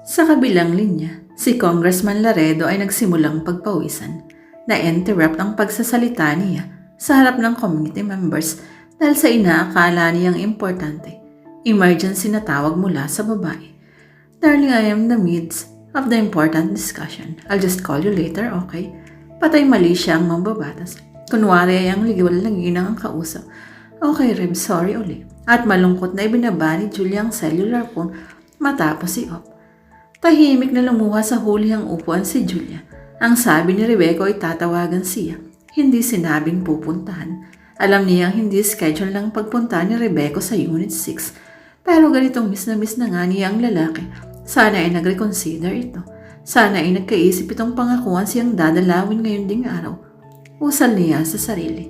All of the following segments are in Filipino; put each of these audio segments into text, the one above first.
Sa kabilang linya, si Congressman Laredo ay nagsimulang pagpawisan. Na-interrupt ang pagsasalita niya sa harap ng community members dahil sa inaakala niyang importante. Emergency na tawag mula sa babae. Darling, I am the midst of the important discussion. I'll just call you later, okay? Patay mali siya ang mambabatas. Kunwari ay ang ligiwal na ginang ang kausap. Okay, Reb, sorry uli. At malungkot na ibinaba ni Julia ang cellular phone matapos si Op. Tahimik na lumuha sa hulihang upuan si Julia. Ang sabi ni Rebecca ay tatawagan siya. Hindi sinabing pupuntahan. Alam niya hindi schedule ng pagpunta ni Rebecca sa Unit 6. Pero ganitong miss na miss na nga niya ang lalaki. Sana ay nag-reconsider ito. Sana ay nagkaisip itong pangakuan siyang dadalawin ngayon ding araw. Usal niya sa sarili.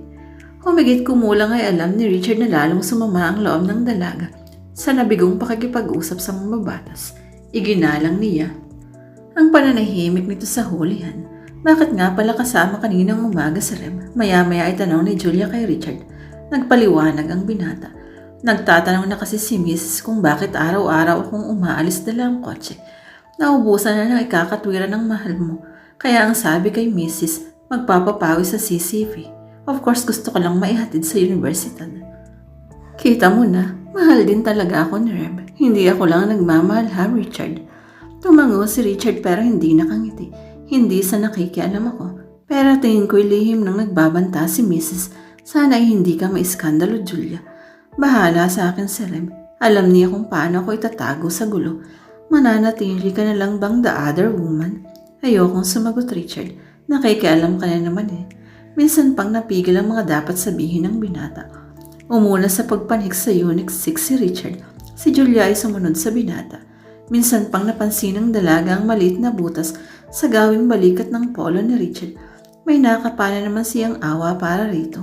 Humigit kumulang ay alam ni Richard na lalong sumama ang loob ng dalaga sa nabigong pakikipag-usap sa mga batas. Iginalang niya. Ang pananahimik nito sa hulihan. Bakit nga pala kasama kaninang umaga sa rem? Maya-maya ay tanong ni Julia kay Richard. Nagpaliwanag ang binata. Nagtatanong na kasi si Mrs. kung bakit araw-araw akong umaalis dala ang kotse. Naubusan na ng ikakatwiran ng mahal mo. Kaya ang sabi kay Mrs. magpapapawi sa CCV. Of course gusto ko lang maihatid sa universidad. Kita mo na, mahal din talaga ako ni Reb. Hindi ako lang nagmamahal ha, Richard. Tumango si Richard pero hindi nakangiti. Hindi sa nakikialam ako. Pero tingin ko'y lihim nang nagbabanta si Mrs. Sana ay hindi ka maiskandalo, Julia. Bahala sa akin si Reb. Alam niya kung paano ako itatago sa gulo. Mananatili ka na lang bang the other woman? Ayokong sumagot, Richard. Nakikialam ka na naman eh. Minsan pang napigil ang mga dapat sabihin ng binata. Umuna sa pagpanhik sa Unix 6 si Richard. Si Julia ay sumunod sa binata. Minsan pang napansin ng dalaga ang maliit na butas sa gawing balikat ng polo ni Richard. May nakapala naman siyang awa para rito.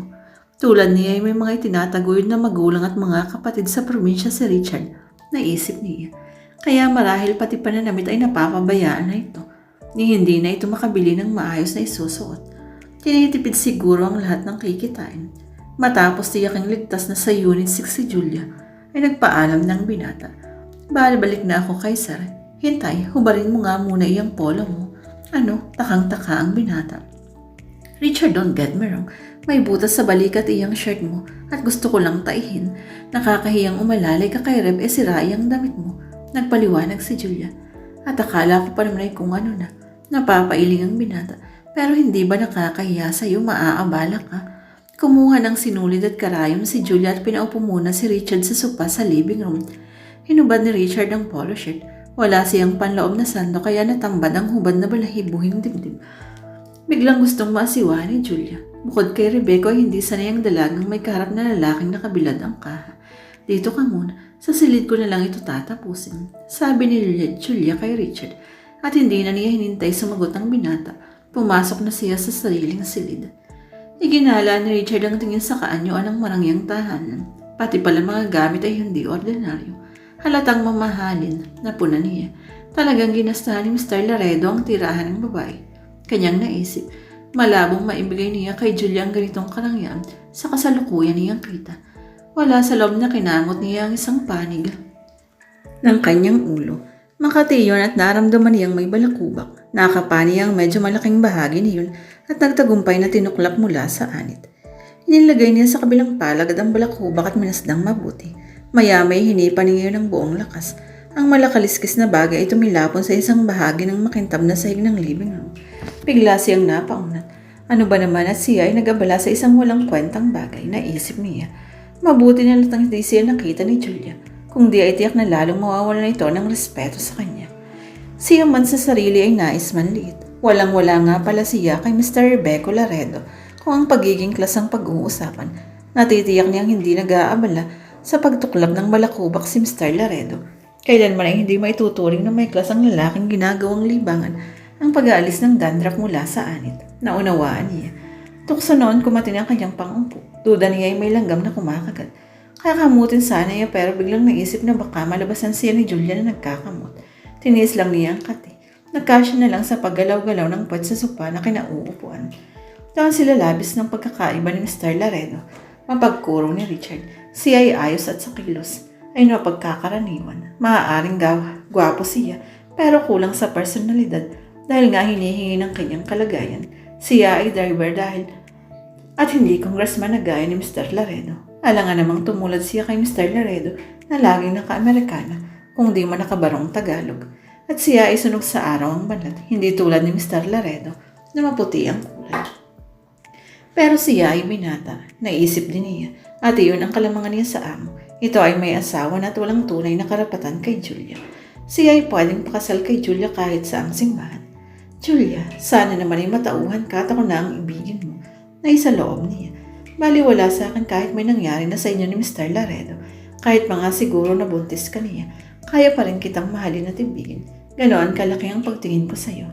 Tulad niya ay may mga itinataguyod na magulang at mga kapatid sa probinsya si Richard. Naisip niya. Kaya marahil pati pananamit ay napapabayaan na ito. Ni hindi na ito makabili ng maayos na isusuot. Tinitipid siguro ang lahat ng kikitain. Matapos tiyaking ligtas na sa Unit 6 si Julia, ay nagpaalam ng binata. Balibalik na ako kay Sir. Hintay, hubarin mo nga muna iyang polo mo. Ano, takang-taka ang binata. Richard, don't get me wrong. May butas sa balikat iyang shirt mo at gusto ko lang taihin. Nakakahiyang umalalay ka kay Reb e sira iyang damit mo. Nagpaliwanag si Julia. At akala ko pa naman ay kung ano na. Napapailing ang binata. Pero hindi ba nakakahiya sa'yo maaabala ka? Kumuha ng sinulid at karayom si Julia at pinaupo muna si Richard sa sopa sa living room. Hinubad ni Richard ang polo shirt. Wala siyang panloob na sando kaya natambad ang hubad na balahibuhing dibdib. Biglang gustong masiwa ni Julia. Bukod kay Rebecca hindi sanay ang dalagang may kaharap na lalaking nakabilad ang kaha. Dito ka muna, sa silid ko na lang ito tatapusin. Sabi ni Julia kay Richard at hindi na niya hinintay sumagot ang binata. Pumasok na siya sa sariling silid. Iginala ni Richard ang tingin sa kaanyuan ng marangyang tahanan. Pati pala mga gamit ay hindi ordinaryo. Halatang mamahalin, napuna niya. Talagang ginastahan ni Mr. Laredo ang tirahan ng babae. Kanyang naisip, malabong maibigay niya kay Julia ang ganitong karangyaan sa kasalukuyan niyang kita. Wala sa loob na kinamot niya ang isang panig ng kanyang ulo. Makati yun at naramdaman niyang may balakubak. Nakapani ang medyo malaking bahagi niyon at nagtagumpay na tinuklap mula sa anit. Inilagay niya sa kabilang palagad ang balakubak at minasdang mabuti. Maya-may hinipa niya ng buong lakas. Ang malakaliskis na bagay ay tumilapon sa isang bahagi ng makintab na sahig ng living room. Bigla siyang napaunat. Ano ba naman at siya ay nagabala sa isang walang kwentang bagay na isip niya. Mabuti na latang hindi siya nakita ni Julia. Kung di ay tiyak na lalong mawawalan na ito ng respeto sa kanya. Siya man sa sarili ay nais manliit. Walang-wala nga pala siya kay Mr. Rebecca Laredo kung ang pagiging klasang pag-uusapan. Natitiyak niyang hindi nag-aabala sa pagtuklap ng balakubak si Mr. Laredo. Kailanman ay hindi maituturing na may klasang lalaking ginagawang libangan ang pag-aalis ng dandruff mula sa anit. Naunawaan niya. Tukso noon kumatin ang kanyang pangumpo. Duda niya ay may langgam na kumakagat. Kakamutin sana niya pero biglang naisip na baka malabasan siya ni Julia na nagkakamot. Tinis lang niya ang kati. Nagkasya na lang sa paggalaw-galaw ng puwet sa sopa na kinauupuan. Doon sila labis ng pagkakaiba ni Mr. Laredo. Mapagkurong ni Richard. Siya ay ayos at sa kilos. Ay napagkakaraniwan. Maaaring gaw, gwapo siya. Pero kulang sa personalidad dahil nga hinihingi ng kanyang kalagayan. Siya ay driver dahil at hindi congressman na gaya ni Mr. Laredo. Alangan namang tumulad siya kay Mr. Laredo na laging naka-Amerikana kung di man nakabarong Tagalog. At siya ay sunog sa araw ang banlat, hindi tulad ni Mr. Laredo na maputi ang kulay. Pero siya ay binata, naisip din niya, at iyon ang kalamangan niya sa amo. Ito ay may asawa na at walang tunay na karapatan kay Julia. Siya ay pwedeng pakasal kay Julia kahit sa ang simbahan. Julia, sana naman ay matauhan ka at ako na ang ibigin mo na isa loob niya. Baliwala sa akin kahit may nangyari na sa inyo ni Mr. Laredo. Kahit mga siguro na buntis ka niya, kaya pa rin kitang mahalin at ibigin. Ganoon kalaki ang pagtingin ko sa iyo.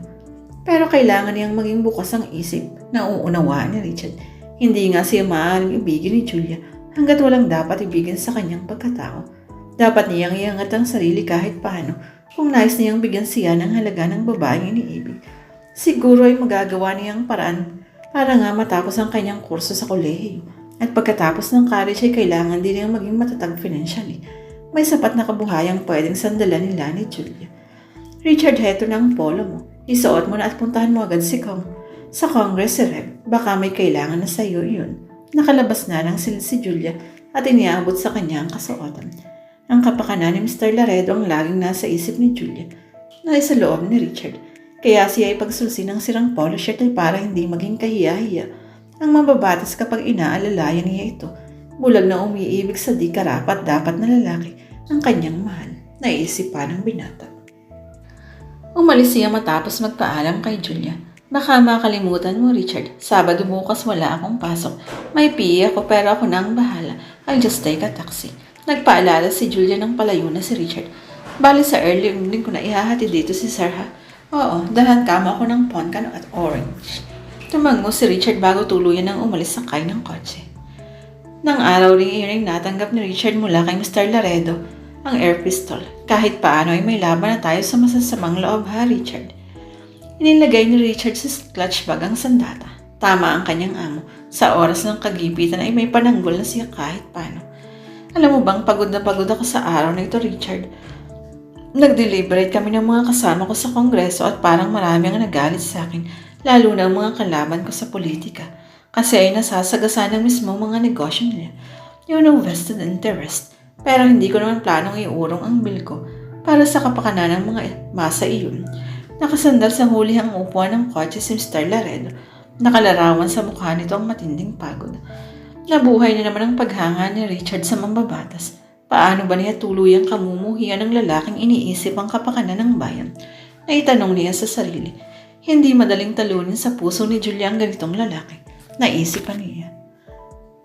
Pero kailangan niyang maging bukas ang isip na uunawaan ni Richard. Hindi nga siya maaaring ibigin ni Julia hanggat walang dapat ibigin sa kanyang pagkatao. Dapat niyang iangat ang sarili kahit paano kung nais niyang bigyan siya ng halaga ng babaeng iniibig. Siguro ay magagawa niyang paraan para nga matapos ang kanyang kurso sa kolehiyo. At pagkatapos ng college ay kailangan din niyang maging matatag financially. May sapat na kabuhayang pwedeng sandalan nila ni Julia. Richard, heto na ang polo mo. Isuot mo na at puntahan mo agad si Kong. Sa Congress si Reb, baka may kailangan na sa iyo yun. Nakalabas na ng sil si Julia at iniabot sa kanya ang kasuotan. Ang kapakanan ni Mr. Laredo ang laging nasa isip ni Julia na sa loob ni Richard. Kaya siya ay pagsulsi ng sirang polo shirt ay para hindi maging kahiya-hiya ang mababatas kapag inaalalayan niya ito. Bulag na umiibig sa di karapat dapat na lalaki ang kanyang mahal. Naisip pa ng binata. Umalis siya matapos magpaalam kay Julia. Baka makalimutan mo, Richard. Sabado bukas wala akong pasok. May PE ako pero ako na ang bahala. I'll just take a taxi. Nagpaalala si Julia ng palayo na si Richard. Bali sa early evening ko na ihahati dito si Sir ha. Oo, dalhan kama ako ng poncano at orange. Tumango si Richard bago tuluyan ng umalis sakay ng kotse. Nang araw ring iyon ay natanggap ni Richard mula kay Mr. Laredo ang air pistol. Kahit paano ay may laban na tayo sa masasamang loob ha, Richard. Inilagay ni Richard sa clutch bag ang sandata. Tama ang kanyang amo. Sa oras ng kagipitan ay may pananggol na siya kahit paano. Alam mo bang pagod na pagod ako sa araw na ito, Richard? Nag-deliberate kami ng mga kasama ko sa kongreso at parang marami ang nagalit sa akin, lalo na ang mga kalaban ko sa politika. Kasi ay nasasagasan ng mismo mga negosyo nila. Yun ang vested interest. Pero hindi ko naman planong iurong ang bill ko para sa kapakanan ng mga masa iyon. Nakasandal sa huli ang upuan ng kotse si Mr. Laredo. Nakalarawan sa mukha nito ang matinding pagod. Nabuhay na naman ang paghanga ni Richard sa mambabatas. Paano ba niya tuluyang kamumuhian ng lalaking iniisip ang kapakanan ng bayan? Naitanong niya sa sarili. Hindi madaling talunin sa puso ni Julia ang ganitong lalaki. Naisipan niya.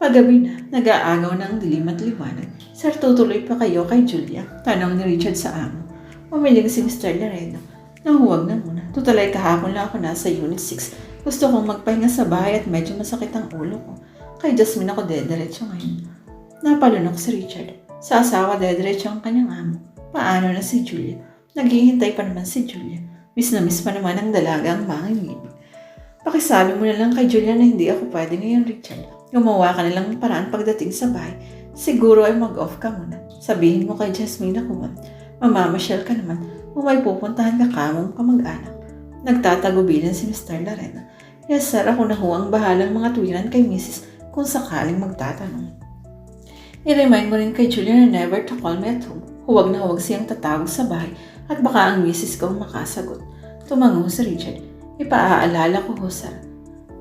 Paggabi na, nag-aagaw na ang dilim at liwanag. Sir, tutuloy pa kayo kay Julia? Tanong ni Richard sa amo. Umiling si Mr. Laredo. Nahuwag na muna. Tutalay kahapon lang ako nasa Unit 6. Gusto kong magpahinga sa bahay at medyo masakit ang ulo ko. Kay Jasmine ako dederecho ngayon. Napalunok si Richard. Sa asawa dederecho ang kanyang amo. Paano na si Julia? Naghihintay pa naman si Julia. Miss na miss pa naman ang dalaga ang mangingibig. Pakisabi mo na lang kay Julia na hindi ako pwede ngayon, Richard. Gumawa ka na lang ng paraan pagdating sa bahay. Siguro ay mag-off ka muna. Sabihin mo kay Jasmine na kung mamamasyal ka naman o may pupuntahan ka kamong kamag-anak. Nagtatago bilang si Mr. Larena. Yes sir, ako na ho ang bahalang mga tuwiran kay Mrs. kung sakaling magtatanong. I-remind mo rin kay Julia na never to call me at home. Huwag na huwag siyang tatawag sa bahay at baka ang Mrs. ko makasagot. Tumango si Richard. Ipaaalala ko ho sir.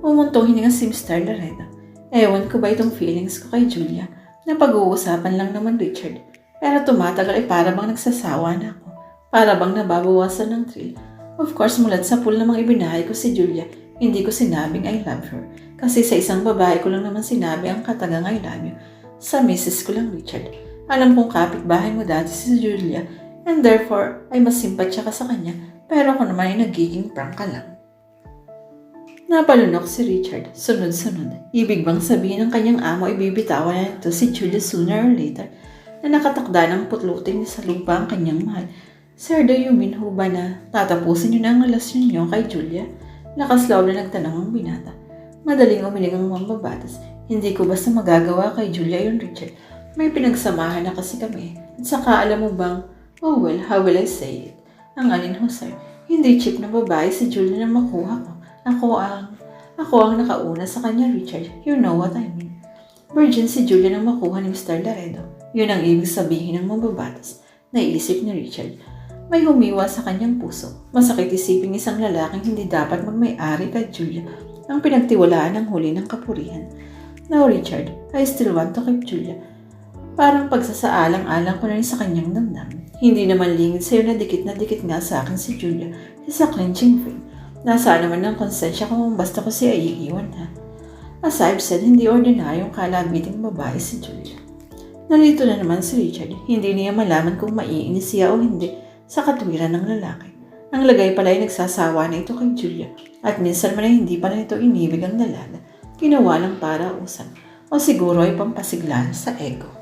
Umuntong hininga si Mr. Larena. Ewan ko ba itong feelings ko kay Julia na pag-uusapan lang naman Richard. Pero tumatagal ay para bang nagsasawa na ako. Para bang nababawasan ng thrill. Of course, mulat sa pool namang ibinahay ko si Julia, hindi ko sinabing I love her. Kasi sa isang babae ko lang naman sinabi ang katagang I love you. Sa misis ko lang, Richard. Alam kong kapitbahay mo dati si Julia and therefore ay mas simpatsya ka sa kanya pero ako naman ay nagiging prank ka lang. Napalunok si Richard, sunod-sunod. Ibig bang sabihin ng kanyang amo ay bibitawan na ito si Julia sooner or later na nakatakda ng putlutin sa lupa ang kanyang mahal. Sir, do you mean ho ba na tatapusin niyo na ang relasyon niyo kay Julia? Lakas loob na nagtanong ang binata. Madaling umiling ang mambabatas. Hindi ko basta magagawa kay Julia yun, Richard. May pinagsamahan na kasi kami. At saka alam mo bang, oh well, how will I say it? Ang alin ho, sir? Hindi cheap na babae si Julia na makuha ko. Ako ang... Ako ang nakauna sa kanya, Richard. You know what I mean. Virgin si Julia na makuha ni Mr. Laredo. Yun ang ibig sabihin ng mababatas. Naisip ni Richard. May humiwa sa kanyang puso. Masakit isipin isang lalaking hindi dapat magmay-ari kay Julia ang pinagtiwalaan ng huli ng kapurihan. Now, Richard, I still want to keep Julia. Parang pagsasaalang-alang ko na rin sa kanyang damdamin. Hindi naman lingid sa'yo na dikit na dikit nga sa akin si Julia sa clenching frame. Nasaan naman ng konsensya kung basta ko siya iiwan ha. As I've said, hindi ordinaryong kalabiting babae si Julia. Nalito na naman si Richard. Hindi niya malaman kung maiinis siya o hindi sa katwiran ng lalaki. Ang lagay pala ay nagsasawa na ito kay Julia at minsan man ay hindi pa na ito inibig ang lalala. Ginawa lang para usan o siguro ay pampasigla sa ego.